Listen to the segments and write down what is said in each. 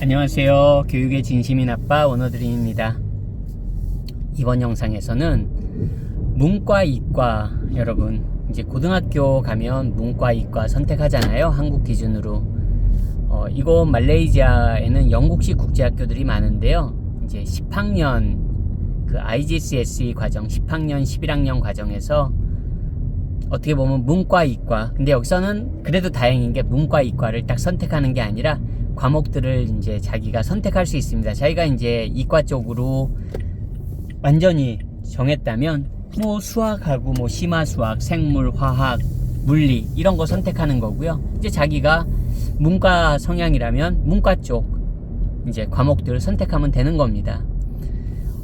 안녕하세요. 교육의 진심인 아빠 원어드림입니다. 이번 영상에서는 문과, 이과 여러분 이제 고등학교 가면 문과, 이과 선택하잖아요. 한국 기준으로. 어, 이곳 말레이시아에는 영국식 국제학교들이 많은데요. 이제 10학년 그 IGCSE 과정, 10학년, 11학년 과정에서 어떻게 보면 문과, 이과. 근데 여기서는 그래도 다행인 게 문과, 이과를 딱 선택하는 게 아니라 과목들을 이제 자기가 선택할 수 있습니다. 자기가 이제 이과 쪽으로 완전히 정했다면 뭐 수학하고 뭐 심화 수학, 생물, 화학, 물리 이런 거 선택하는 거고요. 이제 자기가 문과 성향이라면 문과 쪽 이제 과목들을 선택하면 되는 겁니다.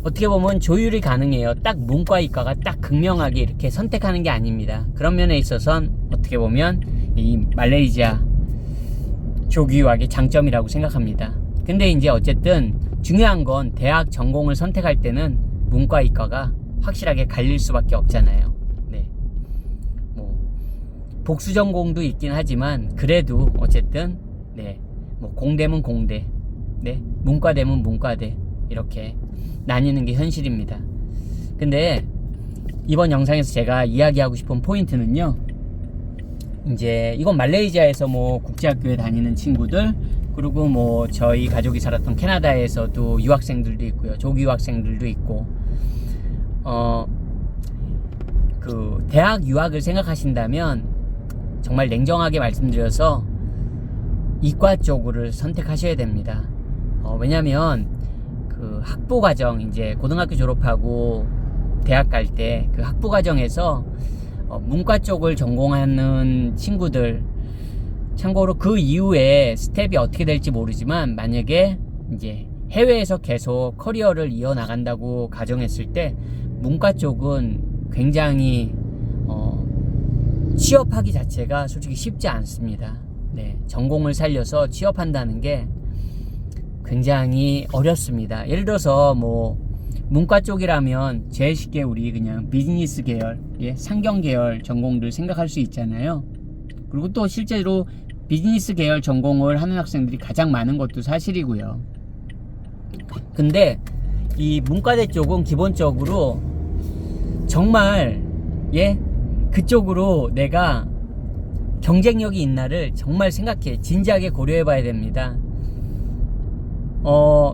어떻게 보면 조율이 가능해요. 딱 문과 이과가 딱 극명하게 이렇게 선택하는 게 아닙니다. 그런 면에 있어선 어떻게 보면 이 말레이시아 조기유학의 장점이라고 생각합니다. 근데 이제 어쨌든 중요한 건 대학 전공을 선택할 때는 문과 이과가 확실하게 갈릴 수밖에 없잖아요. 네. 뭐 복수 전공도 있긴 하지만 그래도 어쨌든 네. 뭐 공대면 공대. 네. 문과대면 문과대. 이렇게 나뉘는 게 현실입니다. 근데 이번 영상에서 제가 이야기하고 싶은 포인트는요. 이제 이건 말레이시아에서 뭐 국제학교에 다니는 친구들 그리고 뭐 저희 가족이 살았던 캐나다에서도 유학생들도 있고요. 조기 유학생들도 있고 어 그 대학 유학을 생각하신다면 정말 냉정하게 말씀드려서 이과 쪽을 선택하셔야 됩니다. 어, 왜냐면 그 학부 과정 이제 고등학교 졸업하고 대학 갈 때 그 학부 과정에서 어, 문과 쪽을 전공하는 친구들 참고로 그 이후에 스텝이 어떻게 될지 모르지만 만약에 이제 해외에서 계속 커리어를 이어 나간다고 가정했을 때 문과 쪽은 굉장히 어, 취업하기 자체가 솔직히 쉽지 않습니다. 네, 전공을 살려서 취업한다는 게 굉장히 어렵습니다. 예를 들어서 뭐 문과 쪽이라면 제일 쉽게 우리 그냥 비즈니스 계열, 예, 상경 계열 전공들 생각할 수 있잖아요. 그리고 또 실제로 비즈니스 계열 전공을 하는 학생들이 가장 많은 것도 사실이고요. 근데 이 문과대 쪽은 기본적으로 정말 예 그쪽으로 내가 경쟁력이 있나를 정말 생각해 진지하게 고려해 봐야 됩니다. 어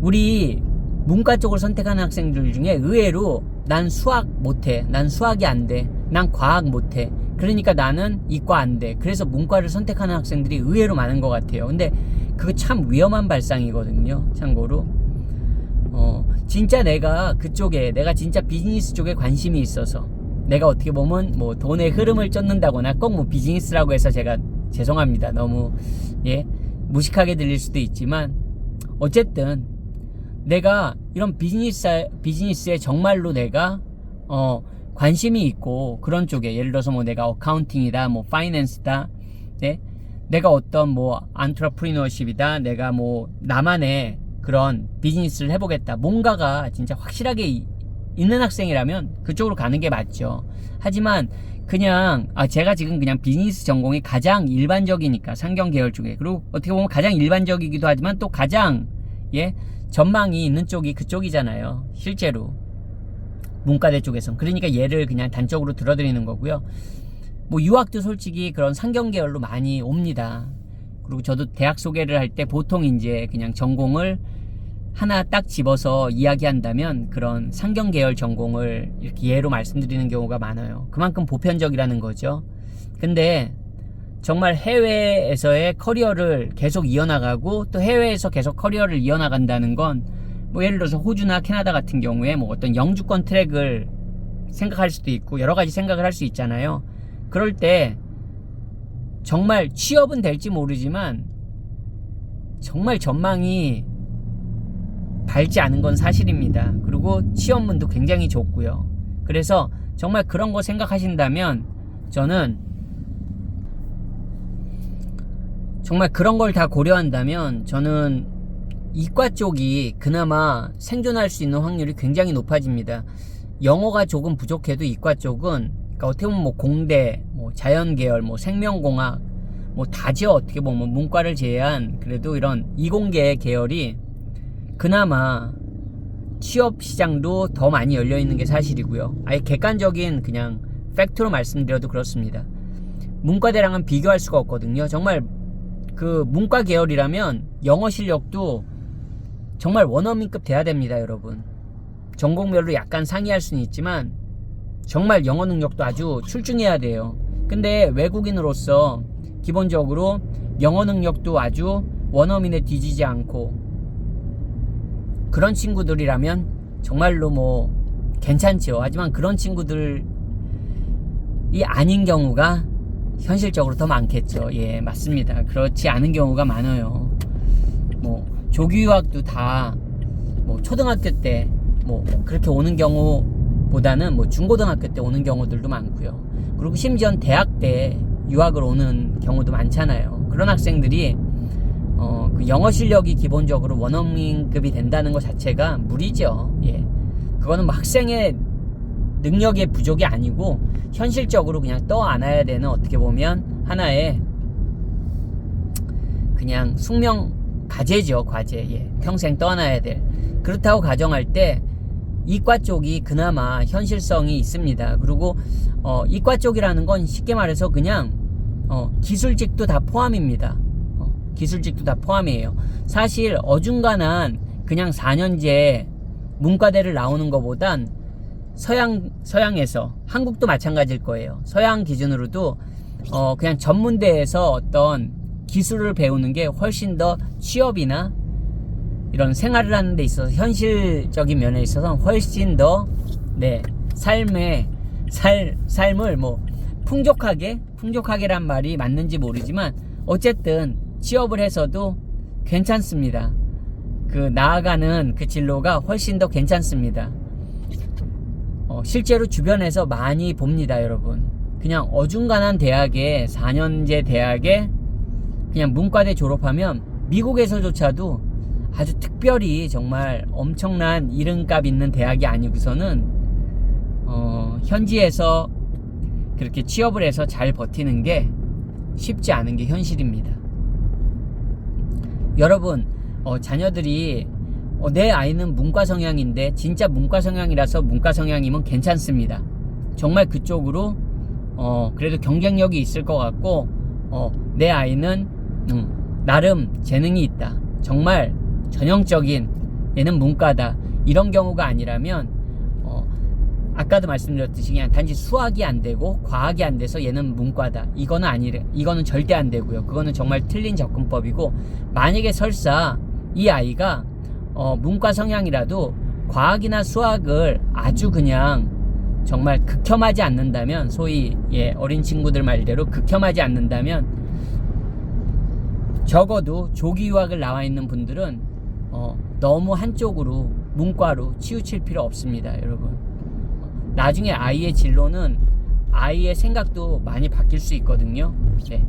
우리 문과 쪽을 선택하는 학생들 중에 의외로 난 수학 못해. 난 수학이 안 돼. 난 과학 못해. 그러니까 나는 이과 안 돼. 그래서 문과를 선택하는 학생들이 의외로 많은 것 같아요. 근데 그거 참 위험한 발상이거든요. 참고로. 어, 진짜 내가 그쪽에, 내가 진짜 비즈니스 쪽에 관심이 있어서 내가 어떻게 보면 뭐 돈의 흐름을 쫓는다거나 꼭 뭐 비즈니스라고 해서 제가 죄송합니다. 너무, 예, 무식하게 들릴 수도 있지만 어쨌든 내가 이런 비즈니스 비즈니스에 정말로 내가 어 관심이 있고 그런 쪽에 예를 들어서 뭐 내가 어카운팅이다 뭐 파이낸스다 네? 내가 어떤 뭐 안트러프리너십이다 내가 뭐 나만의 그런 비즈니스를 해보겠다. 뭔가가 진짜 확실하게 이- 있는 학생이라면 그쪽으로 가는 게 맞죠. 하지만 그냥 아 제가 지금 그냥 비즈니스 전공이 가장 일반적이니까 상경 계열 쪽에 그리고 어떻게 보면 가장 일반적이기도 하지만 또 가장 예 전망이 있는 쪽이 그쪽이잖아요. 실제로 문과대 쪽에선 그러니까 얘를 그냥 단적으로 들어드리는 거고요. 뭐 유학도 솔직히 그런 상경 계열로 많이 옵니다. 그리고 저도 대학 소개를 할 때 보통 이제 그냥 전공을 하나 딱 집어서 이야기한다면 그런 상경 계열 전공을 이렇게 예로 말씀드리는 경우가 많아요. 그만큼 보편적이라는 거죠. 근데 정말 해외에서의 커리어를 계속 이어나가고 또 해외에서 계속 커리어를 이어나간다는 건 뭐 예를 들어서 호주나 캐나다 같은 경우에 뭐 어떤 영주권 트랙을 생각할 수도 있고 여러 가지 생각을 할 수 있잖아요. 그럴 때 정말 취업은 될지 모르지만 정말 전망이 밝지 않은 건 사실입니다. 그리고 취업문도 굉장히 좁고요. 그래서 정말 그런 거 생각하신다면 저는 정말 그런 걸 다 고려한다면 저는 이과 쪽이 그나마 생존할 수 있는 확률이 굉장히 높아집니다. 영어가 조금 부족해도 이과 쪽은 그러니까 어떻게 보면 뭐 공대, 뭐 자연계열, 뭐 생명공학, 뭐 다죠 어떻게 보면 문과를 제외한 그래도 이런 이공계 계열이 그나마 취업 시장도 더 많이 열려 있는 게 사실이고요. 아예 객관적인 그냥 팩트로 말씀드려도 그렇습니다. 문과대랑은 비교할 수가 없거든요. 정말 그 문과 계열이라면 영어 실력도 정말 원어민급 돼야 됩니다, 여러분. 전공별로 약간 상이할 수는 있지만 정말 영어 능력도 아주 출중해야 돼요. 근데 외국인으로서 기본적으로 영어 능력도 아주 원어민에 뒤지지 않고 그런 친구들이라면 정말로 뭐 괜찮죠. 하지만 그런 친구들이 아닌 경우가 현실적으로 더 많겠죠. 예, 맞습니다. 그렇지 않은 경우가 많아요. 뭐 조기 유학도 다 뭐 초등학교 때 뭐 그렇게 오는 경우보다는 뭐 중고등학교 때 오는 경우들도 많고요. 그리고 심지어 대학 때 유학을 오는 경우도 많잖아요. 그런 학생들이 어, 그 영어 실력이 기본적으로 원어민급이 된다는 것 자체가 무리죠. 예. 그거는 뭐 학생의 능력의 부족이 아니고 현실적으로 그냥 떠 안아야 되는 어떻게 보면 하나의 그냥 숙명 과제죠 과제 예. 평생 떠안아야 될 그렇다고 가정할 때 이과 쪽이 그나마 현실성이 있습니다 그리고 어, 이과 쪽이라는 건 쉽게 말해서 그냥 어, 기술직도 다 포함입니다 어, 기술직도 다 포함이에요 사실 어중간한 그냥 4년제 문과대를 나오는 것보단 서양 서양에서 한국도 마찬가지일 거예요. 서양 기준으로도 어 그냥 전문대에서 어떤 기술을 배우는 게 훨씬 더 취업이나 이런 생활을 하는 데 있어서 현실적인 면에 있어서 훨씬 더 네, 삶의 살 삶을 뭐 풍족하게 풍족하게란 말이 맞는지 모르지만 어쨌든 취업을 해서도 괜찮습니다. 그 나아가는 그 진로가 훨씬 더 괜찮습니다. 어, 실제로 주변에서 많이 봅니다, 여러분. 그냥 어중간한 대학에 4년제 대학에 그냥 문과대 졸업하면 미국에서조차도 아주 특별히 정말 엄청난 이름값 있는 대학이 아니고서는 어, 현지에서 그렇게 취업을 해서 잘 버티는 게 쉽지 않은 게 현실입니다. 여러분, 어, 자녀들이 어, 내 아이는 문과 성향인데 진짜 문과 성향이라서 문과 성향이면 괜찮습니다. 정말 그쪽으로 어, 그래도 경쟁력이 있을 것 같고 어, 내 아이는 음, 나름 재능이 있다. 정말 전형적인 얘는 문과다. 이런 경우가 아니라면 어, 아까도 말씀드렸듯이 그냥 단지 수학이 안 되고 과학이 안 돼서 얘는 문과다. 이거는 아니래. 이거는 절대 안 되고요. 그거는 정말 틀린 접근법이고 만약에 설사 이 아이가 어, 문과 성향이라도 과학이나 수학을 아주 그냥 정말 극혐하지 않는다면 소위 예, 어린 친구들 말대로 극혐하지 않는다면 적어도 조기 유학을 나와 있는 분들은 어, 너무 한쪽으로 문과로 치우칠 필요 없습니다, 여러분. 나중에 아이의 진로는 아이의 생각도 많이 바뀔 수 있거든요. 네.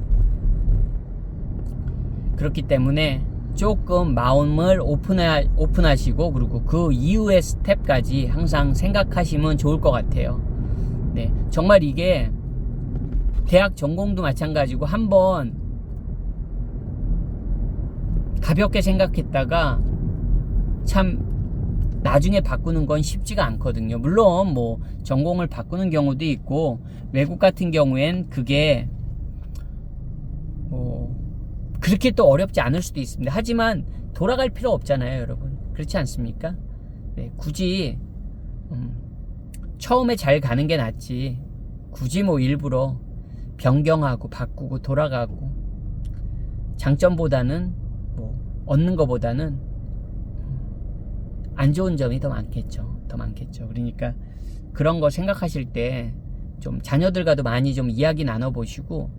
그렇기 때문에 조금 마음을 오픈하, 오픈하시고 그리고 그 이후의 스텝까지 항상 생각하시면 좋을 것 같아요. 네, 정말 이게 대학 전공도 마찬가지고 한번 가볍게 생각했다가 참 나중에 바꾸는 건 쉽지가 않거든요. 물론 뭐 전공을 바꾸는 경우도 있고 외국 같은 경우엔 그게 뭐 그렇게 또 어렵지 않을 수도 있습니다. 하지만 돌아갈 필요 없잖아요, 여러분. 그렇지 않습니까? 네, 굳이 음, 처음에 잘 가는 게 낫지. 굳이 뭐 일부러 변경하고 바꾸고 돌아가고 장점보다는 뭐 얻는 것보다는 음, 안 좋은 점이 더 많겠죠. 더 많겠죠. 그러니까 그런 거 생각하실 때 좀 자녀들과도 많이 좀 이야기 나눠 보시고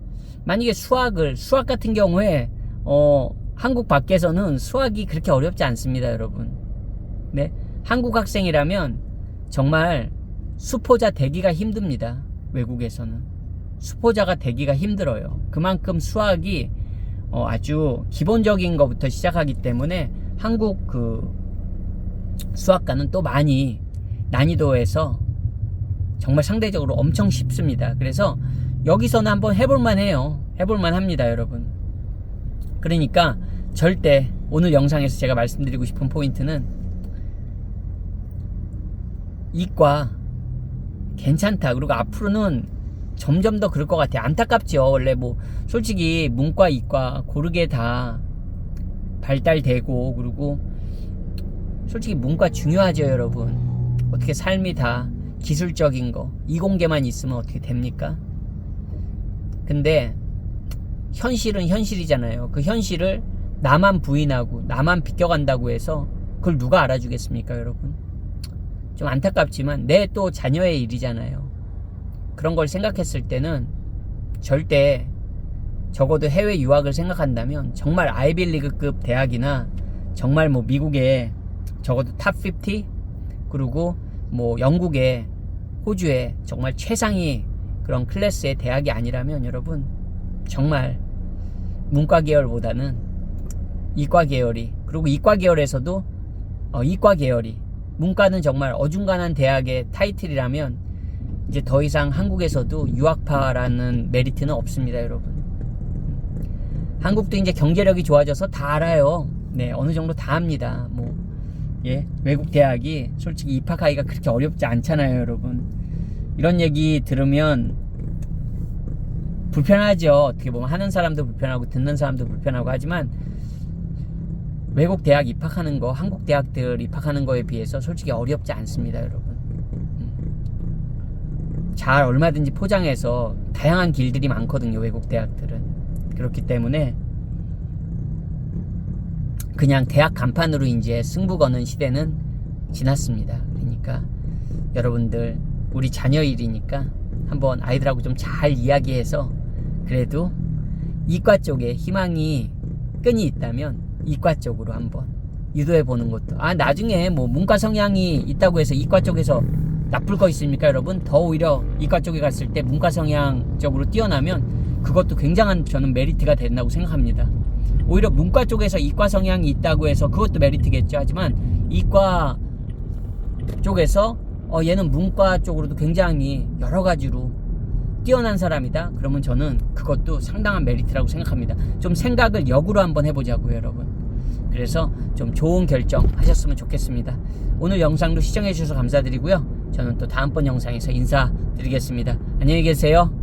만약에 수학을 수학 같은 경우에 어 한국 밖에서는 수학이 그렇게 어렵지 않습니다, 여러분. 네. 한국 학생이라면 정말 수포자 되기가 힘듭니다. 외국에서는. 수포자가 되기가 힘들어요. 그만큼 수학이 어 아주 기본적인 것부터 시작하기 때문에 한국 그 수학과는 또 많이 난이도에서 정말 상대적으로 엄청 쉽습니다. 그래서 여기서는 한번 해볼만 해요. 해볼만 합니다, 여러분. 그러니까 절대 오늘 영상에서 제가 말씀드리고 싶은 포인트는 이과 괜찮다. 그리고 앞으로는 점점 더 그럴 것 같아요. 안타깝죠. 원래 뭐 솔직히 문과, 이과 고르게 다 발달되고 그리고 솔직히 문과 중요하죠, 여러분. 어떻게 삶이 다 기술적인 거 이공계만 있으면 어떻게 됩니까? 근데 현실은 현실이잖아요. 그 현실을 나만 부인하고 나만 비껴간다고 해서 그걸 누가 알아주겠습니까, 여러분? 좀 안타깝지만 내 또 자녀의 일이잖아요. 그런 걸 생각했을 때는 절대 적어도 해외 유학을 생각한다면 정말 아이빌리그급 대학이나 정말 뭐 미국의 적어도 탑 50 그리고 뭐 영국의 호주의 정말 최상위 그런 클래스의 대학이 아니라면 여러분 정말 문과 계열보다는 이과 계열이 그리고 이과 계열에서도 어, 이과 계열이 문과는 정말 어중간한 대학의 타이틀이라면 이제 더 이상 한국에서도 유학파라는 메리트는 없습니다, 여러분. 한국도 이제 경제력이 좋아져서 다 알아요. 네, 어느 정도 다 합니다. 뭐, 예, 외국 대학이 솔직히 입학하기가 그렇게 어렵지 않잖아요, 여러분. 이런 얘기 들으면 불편하죠. 어떻게 보면 하는 사람도 불편하고 듣는 사람도 불편하고 하지만 외국 대학 입학하는 거, 한국 대학들 입학하는 거에 비해서 솔직히 어렵지 않습니다, 여러분. 음. 잘 얼마든지 포장해서 다양한 길들이 많거든요, 외국 대학들은. 그렇기 때문에 그냥 대학 간판으로 이제 승부 거는 시대는 지났습니다. 그러니까 여러분들 우리 자녀 일이니까 한번 아이들하고 좀 잘 이야기해서 그래도 이과 쪽에 희망이 끈이 있다면 이과 쪽으로 한번 유도해 보는 것도. 아 나중에 뭐 문과 성향이 있다고 해서 이과 쪽에서 나쁠 거 있습니까 여러분? 더 오히려 이과 쪽에 갔을 때 문과 성향 쪽으로 뛰어나면 그것도 굉장한 저는 메리트가 된다고 생각합니다 오히려 문과 쪽에서 이과 성향이 있다고 해서 그것도 메리트겠죠. 하지만 이과 쪽에서 어 얘는 문과 쪽으로도 굉장히 여러 가지로 뛰어난 사람이다. 그러면 저는 그것도 상당한 메리트라고 생각합니다. 좀 생각을 역으로 한번 해보자고요 여러분. 그래서 좀 좋은 결정 하셨으면 좋겠습니다. 오늘 영상도 시청해 주셔서 감사드리고요. 저는 또 다음번 영상에서 인사드리겠습니다. 안녕히 계세요